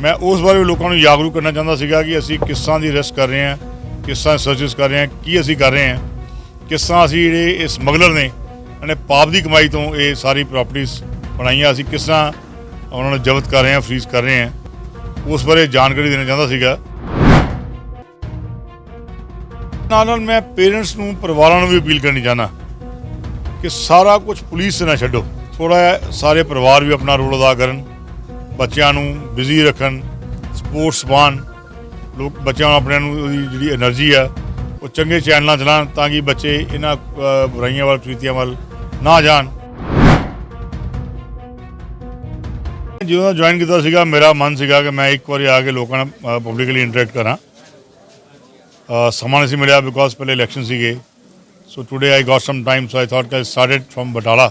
ਮੈਂ ਉਸ ਬਾਰੇ ਵੀ ਲੋਕਾਂ ਨੂੰ ਜਾਗਰੂਕ ਕਰਨਾ ਚਾਹੁੰਦਾ ਸੀਗਾ ਕਿ ਅਸੀਂ ਕਿਸ ਤਰ੍ਹਾਂ ਦੀ ਰਿਸਕ ਕਰ ਰਹੇ ਹਾਂ, ਕਿਸ ਤਰ੍ਹਾਂ ਸਰਚਸ ਕਰ ਰਹੇ ਹਾਂ, ਕੀ ਅਸੀਂ ਕਰ ਰਹੇ ਹਾਂ, ਕਿਸ ਤਰ੍ਹਾਂ ਅਸੀਂ ਜਿਹੜੇ ਇਹ ਸਮਗਲਰ ਨੇ ਇਹਨੇ ਪਾਪ ਦੀ ਕਮਾਈ ਤੋਂ ਇਹ ਸਾਰੀ ਪ੍ਰਾਪਰਟੀਆਂ ਬਣਾਈਆਂ, ਅਸੀਂ ਕਿਸ ਤਰ੍ਹਾਂ ਉਹਨਾਂ ਨੂੰ ਜ਼ਬਤ ਕਰ ਰਹੇ ਹਾਂ ਫਰੀਜ਼ ਕਰ ਰਹੇ ਹਾਂ, ਉਸ ਬਾਰੇ ਜਾਣਕਾਰੀ ਦੇਣਾ ਚਾਹੁੰਦਾ ਸੀਗਾ। ਨਾਲ ਨਾਲ ਮੈਂ ਪੇਰੈਂਟਸ ਨੂੰ, ਪਰਿਵਾਰਾਂ ਨੂੰ ਵੀ ਅਪੀਲ ਕਰਨੀ ਚਾਹੁੰਦਾ ਕਿ ਸਾਰਾ ਕੁਝ ਪੁਲਿਸ ਤੇ ਨਾ ਛੱਡੋ। ਥੋੜਾ ਸਾਰੇ ਪਰਿਵਾਰ ਵੀ ਆਪਣਾ ਰੋਲ ਅਦਾ ਕਰਨ। ਬੱਚਿਆਂ ਨੂੰ ਬਿਜ਼ੀ ਰੱਖਣ ਸਪੋਰਟਸ ਪਾਉਣ ਲੋਕ ਬੱਚਿਆਂ ਨੂੰ ਆਪਣੇ ਨੂੰ ਜਿਹੜੀ એનર્ਜੀ ਆ, ਉਹ ਚੰਗੇ ਚੈਨਲਾਂ ਚਲਾਣ ਤਾਂ ਕਿ ਬੱਚੇ ਇਹਨਾਂ ਬੁਰਾਈਆਂ ਵੱਲ ਪ੍ਰੀਤੀਆਂ ਵੱਲ ਨਾ ਜਾਣ। ਜਦੋਂ ਜੁਆਇਨ ਕੀਤਾ ਸੀਗਾ, ਮੇਰਾ ਮਨ ਸੀਗਾ ਕਿ ਮੈਂ ਇੱਕ ਵਾਰੀ ਆ ਕੇ ਲੋਕਾਂ ਨਾਲ ਪਬਲਿਕਲੀ ਇੰਟਰੈਕਟ ਕਰਾਂ। ਸਮਾਂ ਨਹੀਂ ਸੀ ਮਿਲਿਆ ਬਿਕੋਜ਼ ਪਹਿਲੇ ਇਲੈਕਸ਼ਨ ਸੀਗੇ। So today I got some time so I thought ਕਿ ਸਟਾਰਟਡ ਫਰਮ ਬਟਾਲਾ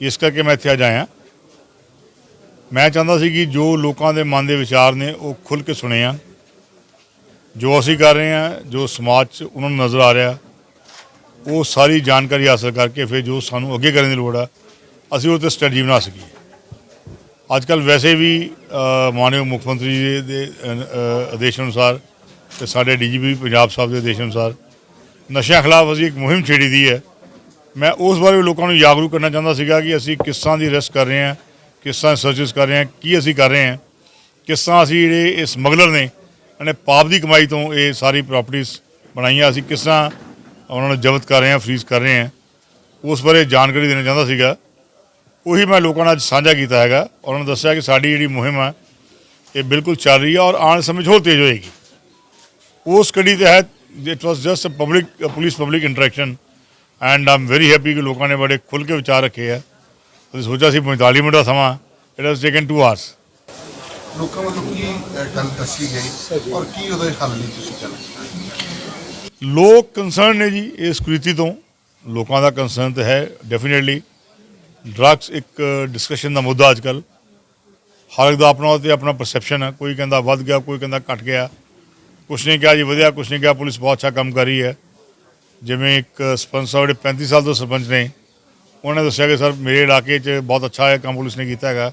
ਇਸ ਕਰਕੇ ਮੈਂ ਇੱਥੇ ਆ ਜਾਇਆ ਮੈਂ ਚਾਹੁੰਦਾ ਸੀ ਕਿ ਜੋ ਲੋਕਾਂ ਦੇ ਮਨ ਦੇ ਵਿਚਾਰ ਨੇ ਉਹ ਖੁੱਲ ਕੇ ਸੁਣੇ ਆ। ਜੋ ਅਸੀਂ ਕਰ ਰਹੇ ਹਾਂ ਜੋ ਸਮਾਜ 'ਚ ਉਹਨਾਂ ਨੂੰ ਨਜ਼ਰ ਆ ਰਿਹਾ ਉਹ ਸਾਰੀ ਜਾਣਕਾਰੀ ਹਾਸਲ ਕਰਕੇ ਫਿਰ ਜੋ ਸਾਨੂੰ ਅੱਗੇ ਕਰਨ ਦੀ ਲੋੜ ਆ ਅਸੀਂ ਉਹ ਤੇ ਸਟ੍ਰੈਟਜੀ ਬਣਾ ਸਕੀਏ। ਅੱਜ ਕੱਲ ਵੈਸੇ ਵੀ ਅ, ਮਾਨਯੋਗ ਮੁੱਖ ਮੰਤਰੀ ਜੀ ਦੇ ਆਦੇਸ਼ ਅਨੁਸਾਰ ਤੇ ਸਾਡੇ ਡੀਜੀਪੀ ਪੰਜਾਬ ਸਾਹਿਬ ਦੇ ਆਦੇਸ਼ ਅਨੁਸਾਰ ਨਸ਼ਿਆਂ ਖਿਲਾਫ ਅਸੀਂ ਇੱਕ ਮੁਹਿੰਮ ਛੇੜੀ ਦੀ ਹੈ। ਮੈਂ ਉਸ ਬਾਰੇ ਵੀ ਲੋਕਾਂ ਨੂੰ ਜਾਗਰੂਕ ਕਰਨਾ ਚਾਹੁੰਦਾ ਸੀਗਾ ਕਿ ਅਸੀਂ ਕਿਸ ਤਰ੍ਹਾਂ ਦੀ ਰਿਸਕ ਕਰ ਰਹੇ ਹਾਂ ਕਿਸ ਤਰ੍ਹਾਂ ਸਰਚਸ ਕਰ ਰਹੇ ਹਾਂ, ਕੀ ਅਸੀਂ ਕਰ ਰਹੇ ਹਾਂ, ਕਿਸ ਤਰ੍ਹਾਂ ਅਸੀਂ ਜਿਹੜੇ ਇਹ ਸਮਗਲਰ ਨੇ, ਇਹਨੇ ਪਾਪ ਦੀ ਕਮਾਈ ਤੋਂ ਇਹ ਸਾਰੀ ਪ੍ਰਾਪਰਟੀਆਂ ਬਣਾਈਆਂ, ਅਸੀਂ ਕਿਸ ਤਰ੍ਹਾਂ ਉਹਨਾਂ ਨੂੰ ਜ਼ਬਤ ਕਰ ਰਹੇ ਹਾਂ ਫਰੀਜ਼ ਕਰ ਰਹੇ ਹਾਂ, ਉਸ ਬਾਰੇ ਜਾਣਕਾਰੀ ਦੇਣਾ ਚਾਹੁੰਦਾ ਸੀਗਾ। ਉਹੀ ਮੈਂ ਲੋਕਾਂ ਨਾਲ ਅੱਜ ਸਾਂਝਾ ਕੀਤਾ ਹੈਗਾ, ਉਹਨਾਂ ਨੂੰ ਦੱਸਿਆ ਕਿ ਸਾਡੀ ਜਿਹੜੀ ਮੁਹਿੰਮ ਹੈ ਇਹ ਬਿਲਕੁਲ ਚੱਲ ਰਹੀ ਹੈ ਔਰ ਆਉਣ ਸਮੇਂ 'ਚ ਹੋਰ ਤੇਜ਼ ਹੋਏਗੀ। ਉਸ ਕੜੀ ਤਹਿਤ it was just a public police public interaction and am very happy ਕਿ ਲੋਕਾਂ ਨੇ ਬੜੇ ਖੁੱਲ ਕੇ ਵਿਚਾਰ ਰੱਖੇ ਆ। ਅਸੀਂ ਸੋਚਿਆ ਸੀ 45 ਮਿੰਟ ਦਾ ਸਮਾਂ ਇਟ ਹੈਜ਼ ਟੇਕਨ 2 ਆਵਰਸ ਲੋਕਾਂ ਵੱਲੋਂ ਕੀ ਗੱਲ ਦੱਸੀ ਗਈ ਔਰ ਕੀ ਉਹਦੇ ਹੱਲ ਲਈ ਤੁਸੀਂ ਚੱਲ ਲੋਕ ਕੰਸਰਨ ਨੇ ਜੀ ਇਸ ਕੁਰੀਤੀ ਤੋਂ। ਲੋਕਾਂ ਦਾ ਕੰਸਰਨ ਤਾਂ ਹੈ ਡੈਫੀਨਿਟਲੀ ਡਰੱਗਸ ਇੱਕ ਡਿਸਕਸ਼ਨ ਦਾ ਮੁੱਦਾ ਅੱਜ ਕੱਲ ਹਰ ਇੱਕ ਦਾ ਆਪਣਾ ਤੇ ਆਪਣਾ ਪਰਸੈਪਸ਼ਨ ਹੈ। ਕੋਈ ਕਹਿੰਦਾ ਵੱਧ ਗਿਆ ਕੋਈ ਕਹਿੰਦਾ ਘਟ ਗਿਆ। ਕੁਛ ਨੇ ਕਿਹਾ ਜੀ ਵਧਿਆ ਕੁਛ ਨੇ ਕਿਹਾ ਪੁਲਿਸ ਬਹੁਤ ਅੱਛਾ ਕੰਮ ਕਰ ਰਹੀ ਹੈ। ਜਿਵੇਂ ਇੱਕ ਸਰਪੰਚ ਸਾਹਿਬ ਜਿਹੜੇ 35 ਸਾਲ ਤੋਂ ਸਰਪੰਚ ਨੇ ਉਹਨਾਂ ਨੇ ਦੱਸਿਆ ਕਿ ਸਰ ਮੇਰੇ ਇਲਾਕੇ 'ਚ ਬਹੁਤ ਅੱਛਾ ਹੈ ਕੰਮ ਪੁਲਿਸ ਨੇ ਕੀਤਾ ਹੈਗਾ।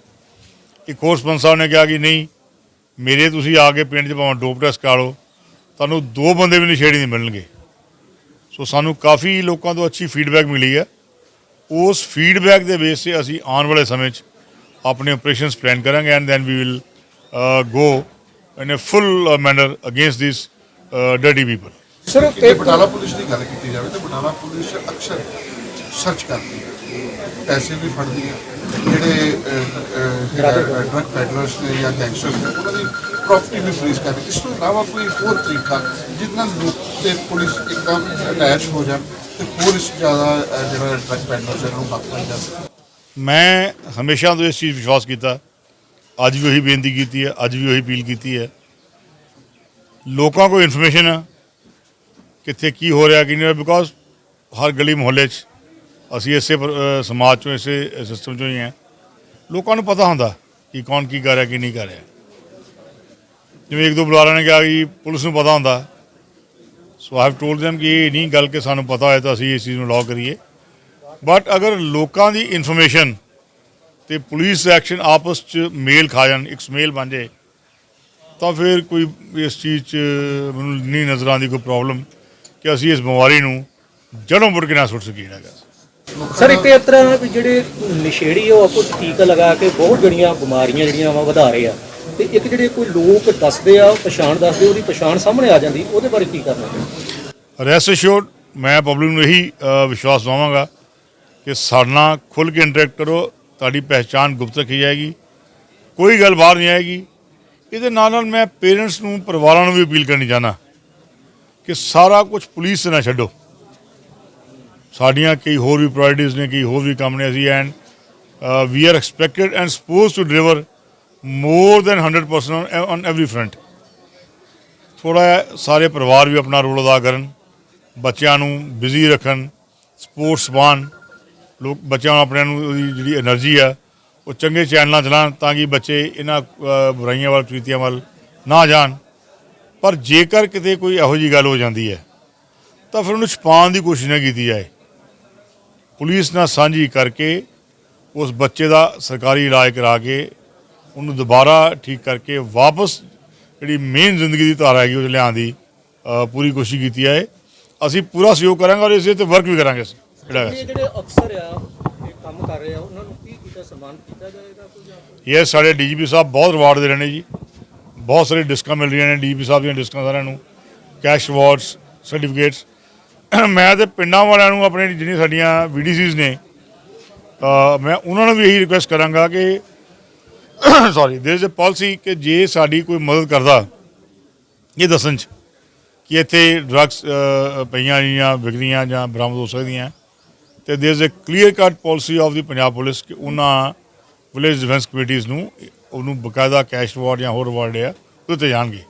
ਇੱਕ ਹੋਰ ਸਰਪੰਚ ਸਾਹਿਬ ਨੇ ਕਿਹਾ ਕਿ ਨਹੀਂ ਮੇਰੇ ਤੁਸੀਂ ਆ ਕੇ ਪਿੰਡ 'ਚ ਭਾਵੇਂ ਡੋਪ ਟੈਸਟ ਕਰਾ ਲਓ ਤੁਹਾਨੂੰ ਦੋ ਬੰਦੇ ਵੀ ਨਸ਼ੇੜੀ ਨਹੀਂ ਮਿਲਣਗੇ। ਸੋ ਸਾਨੂੰ ਕਾਫੀ ਲੋਕਾਂ ਤੋਂ ਅੱਛੀ ਫੀਡਬੈਕ ਮਿਲੀ ਹੈ। ਉਸ ਫੀਡਬੈਕ ਦੇ ਬੇਸ ਤੇ ਅਸੀਂ ਆਉਣ ਵਾਲੇ ਸਮੇਂ 'ਚ ਆਪਣੇ ਆਪਰੇਸ਼ਨਸ ਪਲਾਨ ਕਰਾਂਗੇ and then we will go in a full manner against this dirty people sir Batala police ਦੀ ਗੱਲ ਕੀਤੀ ਜਾਵੇ ਤਾਂ ਬਟਾਲਾ ਪੁਲਿਸ ਅਕਸਰ ਸਰਚ ਕਰਦੀ ਹੈ ਪੈਸੇ ਵੀ ਫੜਦੀ ਹੈ ਜਿਹੜੇ ਡਰਗ ਪੈਡਲਰਸ ਨੇ ਜਾਂ ਗੈਂਗਸਟਰਸ ਨੇ ਉਹਨਾਂ ਦੀ ਪ੍ਰਾਪਰਟੀ ਵੀ ਫਰੀਜ਼ ਕਰਦੀ ਇਸ ਤੋਂ ਇਲਾਵਾ ਕੋਈ ਹੋਰ ਤਰੀਕਾ ਜਿਸ ਨਾਲ ਲੋਕ ਤੇ ਪੁਲਿਸ ਇੱਕਦਮ ਅਟੈਚ ਹੋ ਜਾਣ ਤੇ ਹੋਰ ਇਸ ਜ਼ਿਆਦਾ ਅ, ਜਿਹੜਾ ਡਰਗ ਪੈਡਲਰਸ ਇਹਨਾਂ ਨੂੰ ਬੱਕ ਪਾਈ ਜਾ ਸਕੇ ਮੈਂ ਹਮੇਸ਼ਾ ਤੋਂ ਇਸ ਚੀਜ਼ ਵਿਸ਼ਵਾਸ ਕੀਤਾ ਅੱਜ ਵੀ ਉਹੀ ਬੇਨਤੀ ਕੀਤੀ ਹੈ ਅੱਜ ਵੀ ਉਹੀ ਅਪੀਲ ਕੀਤੀ ਹੈ ਲੋਕਾਂ ਕੋਲ ਇਨਫੋਰਮੇਸ਼ਨ ਹੈ ਕਿੱਥੇ ਕੀ ਹੋ ਰਿਹਾ ਕੀ ਨਹੀਂ ਹੋ ਰਿਹਾ ਬਿਕੋਜ਼ ਹਰ ਗਲੀ ਮੁਹੱਲੇ 'ਚ ਅਸੀਂ ਇਸੇ ਪਰ- ਸਮਾਜ ਚੋਂ ਇਸੇ ਸਿਸਟਮ ਚੋਂ ਹੀ ਹਾਂ। ਲੋਕਾਂ ਨੂੰ ਪਤਾ ਹੁੰਦਾ ਕਿ ਕੌਣ ਕੀ ਕਰ ਰਿਹਾ, ਕੀ ਨਹੀਂ ਕਰ ਰਿਹਾ। ਜਿਵੇਂ ਇੱਕ ਦੋ ਬੁਲਾਰਿਆਂ ਨੇ ਕਿਹਾ ਕਿ ਪੁਲਿਸ ਨੂੰ ਪਤਾ ਹੁੰਦਾ। So I have told them ਕਿ ਇਹ ਨਹੀਂ ਗੱਲ ਕਿ ਸਾਨੂੰ ਪਤਾ ਹੋਏ ਤਾਂ ਅਸੀਂ ਇਸ ਚੀਜ਼ ਨੂੰ ਲਾਅ ਕਰੀਏ। ਬਟ ਅਗਰ ਲੋਕਾਂ ਦੀ ਇਨਫੋਰਮੇਸ਼ਨ ਤੇ ਪੁਲਿਸ ਐਕਸ਼ਨ ਆਪਸ ਚ ਮੇਲ ਖਾ ਜਾਣ, ਇੱਕ ਸਮੇਲ ਬਣ ਜਾਏ, ਤਾਂ ਫਿਰ ਕੋਈ ਇਸ ਚੀਜ਼ ਚ ਮੈਨੂੰ ਨਹੀਂ ਨਜ਼ਰ ਆਉਂਦੀ, ਕੋਈ ਪ੍ਰੋਬਲਮ ਕਿ ਅਸੀਂ ਇਸ ਬਿਮਾਰੀ ਨੂੰ ਜੜੋਂ ਮੁੜ ਕੇ ਨਾ ਸੁੱਟ ਸਕੀਏ ਹੈਗਾ ਸਰ, ਇੱਕ ਇਸ ਤਰ੍ਹਾਂ ਵੀ ਜਿਹੜੇ ਨਸ਼ੇੜੀ ਉਹ ਆਪੋ ਟੀਕਾ ਲਗਾ ਕੇ ਬਹੁਤ ਜਿਹੜੀਆਂ ਬਿਮਾਰੀਆਂ ਜਿਹੜੀਆਂ ਵਾ ਵਧਾ ਰਹੇ ਆ। ਤੇ ਇੱਕ ਜਿਹੜੇ ਕੋਈ ਲੋਕ ਦੱਸਦੇ ਆ ਪਛਾਣ ਦੱਸਦੇ ਉਹਦੀ ਪਛਾਣ ਸਾਹਮਣੇ ਆ ਜਾਂਦੀ, ਉਹਦੇ ਬਾਰੇ ਕੀ ਕਰਨਾ? ਰੈਸਟ ਅਸ਼ੋਰਡ ਮੈਂ ਪਬਲਿਕ ਨੂੰ ਇਹੀ ਵਿਸ਼ਵਾਸ ਦਵਾਵਾਂਗਾ ਕਿ ਸਾਡੇ ਨਾਲ ਖੁੱਲ ਕੇ ਇੰਟਰੈਕਟ ਕਰੋ, ਤੁਹਾਡੀ ਪਹਿਚਾਣ ਗੁਪਤ ਰੱਖੀ ਜਾਏਗੀ, ਕੋਈ ਗੱਲ ਬਾਹਰ ਨਹੀਂ ਆਏਗੀ। ਇਹਦੇ ਨਾਲ ਨਾਲ ਮੈਂ ਪੇਰੈਂਟਸ ਨੂੰ, ਪਰਿਵਾਰਾਂ ਨੂੰ ਵੀ ਅਪੀਲ ਕਰਨੀ ਚਾਹੁੰਦਾ ਕਿ ਸਾਰਾ ਕੁਝ ਪੁਲਿਸ ਤੇ ਨਾ ਛੱਡੋ। ਸਾਡੀਆਂ ਕਈ ਹੋਰ ਵੀ ਪ੍ਰਾਇੋਰਟੀਜ਼ ਨੇ, ਕਈ ਹੋਰ ਵੀ ਕੰਮ ਨੇ ਅਸੀਂ and we are expected and supposed to deliver more than 100% on every front ਥੋੜਾ ਸਾਰੇ ਪਰਿਵਾਰ ਵੀ ਆਪਣਾ ਰੋਲ ਅਦਾ ਕਰਨ, ਬੱਚਿਆਂ ਨੂੰ ਬਿਜ਼ੀ ਰੱਖਣ ਸਪੋਰਟਸ ਪਾਣ ਲੋਕ, ਬੱਚਿਆਂ ਨੂੰ ਆਪਣੇ ਨੂੰ ਜਿਹੜੀ એનર્ਜੀ ਆ, ਉਹ ਚੰਗੇ ਚੈਨਲਾਂ ਚਲਾਣ ਤਾਂ ਕਿ ਬੱਚੇ ਇਹਨਾਂ ਬੁਰਾਈਆਂ ਵੱਲ ਪ੍ਰੀਤੀਆਂ ਵੱਲ ਨਾ ਜਾਣ। ਪਰ ਜੇਕਰ ਕਿਤੇ ਕੋਈ ਇਹੋ ਜੀ ਗੱਲ ਹੋ ਜਾਂਦੀ ਹੈ, ਤਾਂ ਫਿਰ ਉਹਨੂੰ ਛਪਾਉਣ ਦੀ ਕੋਸ਼ਿਸ਼ ਨਾ ਕੀਤੀ ਜਾਏ। ਪੁਲਿਸ ਨਾਲ ਸਾਂਝੀ ਕਰਕੇ ਉਸ ਬੱਚੇ ਦਾ ਸਰਕਾਰੀ ਇਲਾਜ ਕਰਾ ਕੇ ਉਹਨੂੰ ਦੁਬਾਰਾ ਠੀਕ ਕਰਕੇ ਵਾਪਸ ਜਿਹੜੀ ਮੇਨ ਜ਼ਿੰਦਗੀ ਦੀ ਧਾਰਾ ਹੈਗੀ ਉਹ ਲਿਆਉਣ ਦੀ ਪੂਰੀ ਕੋਸ਼ਿਸ਼ ਕੀਤੀ ਹੈ। ਅਸੀਂ ਪੂਰਾ ਸਹਿਯੋਗ ਕਰਾਂਗੇ ਔਰ ਇਸੇ ਤੇ ਵਰਕ ਵੀ ਕਰਾਂਗੇ ਅਸੀਂ। ਜਿਹੜਾ ਅਫਸਰ ਆ ਕੰਮ ਕਰ ਰਹੇ ਆ ਉਹਨਾਂ ਨੂੰ ਕੀ ਕੀਤਾ ਸਨਮਾਨ ਕੀਤਾ ਜਾਏਗਾ ਕੋਈ? ਇਹ ਸਾਡੇ ਡੀਜੀਪੀ ਸਾਹਿਬ ਬਹੁਤ ਰਿਵਾਰਡ ਦੇ ਰਹੇ ਨੇ ਜੀ। ਬਹੁਤ ਸਾਰੀ ਡਿਸਕਾਂ ਮਿਲ ਰਹੀਆਂ ਨੇ ਡੀਜੀਪੀ ਸਾਹਿਬ ਦੀਆਂ ਡਿਸਕਾਂ ਸਾਰਿਆਂ ਨੂੰ। ਕੈਸ਼ ਅਵਾਰਡਸ ਸਰਟੀਫਿਕੇਟਸ ਮੈਂ ਤੇ ਪਿੰਡਾਂ ਵਾਲਿਆਂ ਨੂੰ ਆਪਣੇ ਜਿਹੜੀਆਂ ਸਾਡੀਆਂ ਵੀਡੀਸੀਜ਼ ਨੇ ਅ, ਮੈਂ ਉਹਨਾਂ ਨੂੰ ਵੀ ਇਹੀ ਰਿਕੁਐਸਟ ਕਰਾਂਗਾ ਕਿ ਸੌਰੀ ਦੇਰ ਇਜ਼ ਅ ਪਾਲਿਸੀ ਕਿ ਜੇ ਸਾਡੀ ਕੋਈ ਮਦਦ ਕਰਦਾ ਇਹ ਦੱਸਣ ਚ ਕਿ ਇੱਥੇ ਡਰੱਗਸ ਪਈਆਂ ਜਾਂ ਵਿਕਰੀਆਂ ਜਾਂ ਬਰਾਮਦ ਹੋ ਸਕਦੀਆਂ ਤੇ there is a clear cut policy of the Punjab police ਕਿ ਉਹਨਾਂ ਵਿਲੇਜ ਡਿਫੈਂਸ ਕਮੇਟੀਆਂ ਨੂੰ ਉਹਨੂੰ ਬਕਾਇਦਾ ਕੈਸ਼ ਰਿਵਾਰਡ ਜਾਂ ਹੋਰ ਅਵਾਰਡ ਆ ਉਹ ਤੇ ਜਾਣਗੇ।